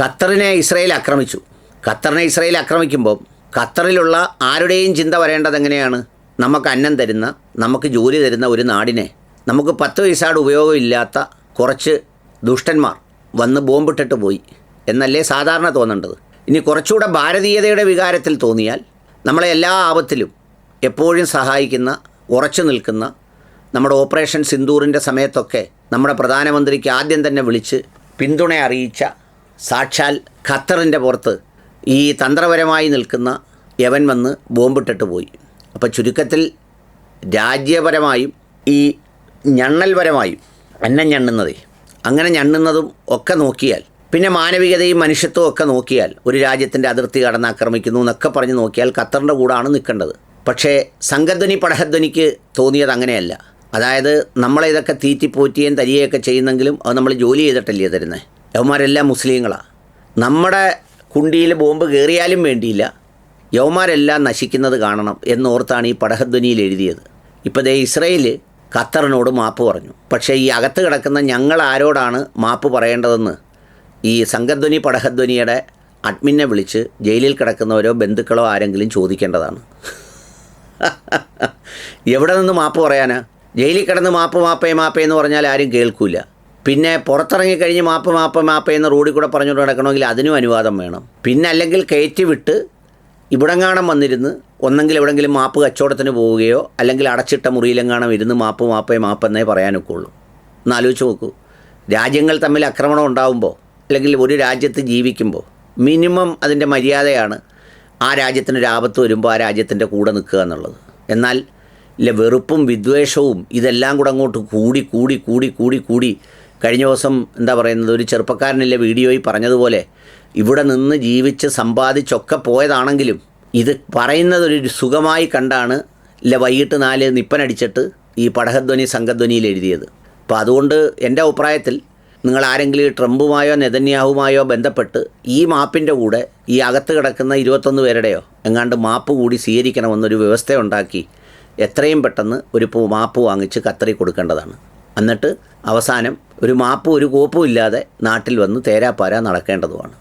ഖത്തറിനെ Israel ആക്രമിച്ചു. ഖത്തറിനെ Israel ആക്രമിക്കുമ്പോൾ ഖത്തറിലുള്ള ആരുടെയും ചിന്ത വരേണ്ടത് എങ്ങനെയാണ്? നമുക്ക് അന്നം തരുന്ന നമുക്ക് ജോലി തരുന്ന ഒരു നാടിനെ നമുക്ക് പത്ത് പൈസയുടെ ഉപയോഗമില്ലാത്ത കുറച്ച് ദുഷ്ടന്മാർ വന്ന് ബോംബിട്ടിട്ട് പോയി എന്നല്ലേ സാധാരണ തോന്നേണ്ടത്. ഇനി കുറച്ചുകൂടെ ഭാരതീയതയുടെ വികാരത്തിൽ തോന്നിയാൽ നമ്മളെ എല്ലാ ആപത്തിലും എപ്പോഴും സഹായിക്കുന്ന ഉറച്ചു നിൽക്കുന്ന നമ്മുടെ ഓപ്പറേഷൻ സിന്ദൂറിന്റെ സമയത്തൊക്കെ നമ്മുടെ പ്രധാനമന്ത്രിക്ക് ആദ്യം തന്നെ വിളിച്ച് പിന്തുണ അറിയിച്ച സാക്ഷാൽ ഖത്തറിന്റെ പുറത്ത് ഈ തന്ത്രപരമായി നിൽക്കുന്ന യവൻ വന്ന് ബോംബിട്ടിട്ട് പോയി. അപ്പോൾ ചുരുക്കത്തിൽ രാജ്യപരമായും ഈ ഞണ്ണൽപരമായും അന്നം ഞണ്ണുന്നതേ. അങ്ങനെ ഞണ്ണുന്നതും ഒക്കെ നോക്കിയാൽ പിന്നെ മാനവികതയും മനുഷ്യത്വവും ഒക്കെ നോക്കിയാൽ ഒരു രാജ്യത്തിന്റെ അതിർത്തി കടന്ന് ആക്രമിക്കുന്നു എന്നൊക്കെ പറഞ്ഞ് നോക്കിയാൽ ഖത്തറിന്റെ കൂടാണ് നിൽക്കേണ്ടത്. പക്ഷേ സംഘധ്വനി പടഹധ്വനിക്ക് തോന്നിയത് അങ്ങനെയല്ല. അതായത് നമ്മളെ ഇതൊക്കെ തീറ്റിപ്പോറ്റുകയും തരികയൊക്കെ ചെയ്യുന്നെങ്കിലും അത് നമ്മൾ ജോലി ചെയ്തിട്ടല്ലേ തരുന്നത് യവന്മാരെല്ലാം മുസ്ലിങ്ങളാണ് നമ്മുടെ കുണ്ടിയിൽ ബോംബ് കയറിയാലും വേണ്ടിയില്ല. യവന്മാരെല്ലാം നശിക്കുന്നത് കാണണം എന്നോർത്താണ് ഈ പടഹധ്വനിയിൽ എഴുതിയത്. ഇപ്പോൾ ദേ ഇസ്രയേൽ ഖത്തറിനോട് മാപ്പ് പറഞ്ഞു. പക്ഷേ ഈ അകത്ത് കിടക്കുന്ന ഞങ്ങൾ ആരോടാണ് മാപ്പ് പറയേണ്ടതെന്ന് ഈ സംഘധ്വനി പടഹധ്വനിയുടെ അഡ്മിനെ വിളിച്ച് ജയിലിൽ കിടക്കുന്നവരോ ബന്ധുക്കളോ ആരെങ്കിലും ചോദിക്കേണ്ടതാണ്. എവിടെ നിന്ന് മാപ്പ് പറയാനാ? ജയിലിൽ കിടന്ന് മാപ്പ് മാപ്പേ മാപ്പേ എന്ന് പറഞ്ഞാൽ ആരും കേൾക്കൂല. പിന്നെ പുറത്തിറങ്ങിക്കഴിഞ്ഞ് മാപ്പ് മാപ്പ് മാപ്പ് എന്ന് റോഡിൽ കൂടെ പറഞ്ഞുകൊണ്ട് നടക്കണമെങ്കിൽ അതിനും അനുവാദം വേണം. പിന്നെ അല്ലെങ്കിൽ കയറ്റി വിട്ട് ഇവിടെങ്ങാണം വന്നിരുന്ന് ഒന്നെങ്കിൽ എവിടെങ്കിലും മാപ്പ് കച്ചവടത്തിന് പോവുകയോ അല്ലെങ്കിൽ അടച്ചിട്ട മുറിയിലെങ്ങാണം ഇരുന്ന് മാപ്പ് മാപ്പേ മാപ്പെന്നേ പറയാനൊക്കെ ഉള്ളൂ ആലോചിച്ച് നോക്കൂ. രാജ്യങ്ങൾ തമ്മിൽ ആക്രമണം ഉണ്ടാവുമ്പോൾ അല്ലെങ്കിൽ ഒരു രാജ്യത്ത് ജീവിക്കുമ്പോൾ മിനിമം അതിന്റെ മര്യാദയാണ് ആ രാജ്യത്തിനൊരു ആപത്ത് വരുമ്പോൾ ആ രാജ്യത്തിന്റെ കൂടെ നിൽക്കുക എന്നുള്ളത്. എന്നാൽ ഇല്ല വെറുപ്പും വിദ്വേഷവും ഇതെല്ലാം കൂടെ അങ്ങോട്ട് കൂടി കൂടി കൂടി കൂടി കൂടി കഴിഞ്ഞ ദിവസം എന്താ പറയുന്നത് ഒരു ചെറുപ്പക്കാരനിലെ വീഡിയോയിൽ പറഞ്ഞതുപോലെ ഇവിടെ നിന്ന് ജീവിച്ച് സമ്പാദിച്ചൊക്കെ പോയതാണെങ്കിലും ഇത് പറയുന്നതൊരു സുഖമായി കണ്ടാണ് ഇല്ല വൈകിട്ട് നാല് നിപ്പനടിച്ചിട്ട് ഈ പടഹധ്വനി സംഘധ്വനിയിൽ എഴുതിയത്. അപ്പോൾ അതുകൊണ്ട് എന്റെ അഭിപ്രായത്തിൽ നിങ്ങൾ ആരെങ്കിലും ട്രംപുമായോ നെതന്യാഹുമായോ ബന്ധപ്പെട്ട് ഈ മാപ്പിന്റെ കൂടെ ഈ അകത്ത് കിടക്കുന്ന ഇരുപത്തൊന്ന് പേരുടെയോ എങ്ങാണ്ട് മാപ്പ് കൂടി സ്വീകരിക്കണമെന്നൊരു വ്യവസ്ഥ ഉണ്ടാക്കി എത്രയും പെട്ടെന്ന് ഒരു മാപ്പ് വാങ്ങിച്ച് കത്തറി കൊടുക്കേണ്ടതാണ്. എന്നിട്ട് അവസാനം ഒരു മാപ്പും ഒരു കോപ്പും ഇല്ലാതെ നാട്ടിൽ വന്ന് തേരാപ്പാര നടക്കേണ്ടതുമാണ്.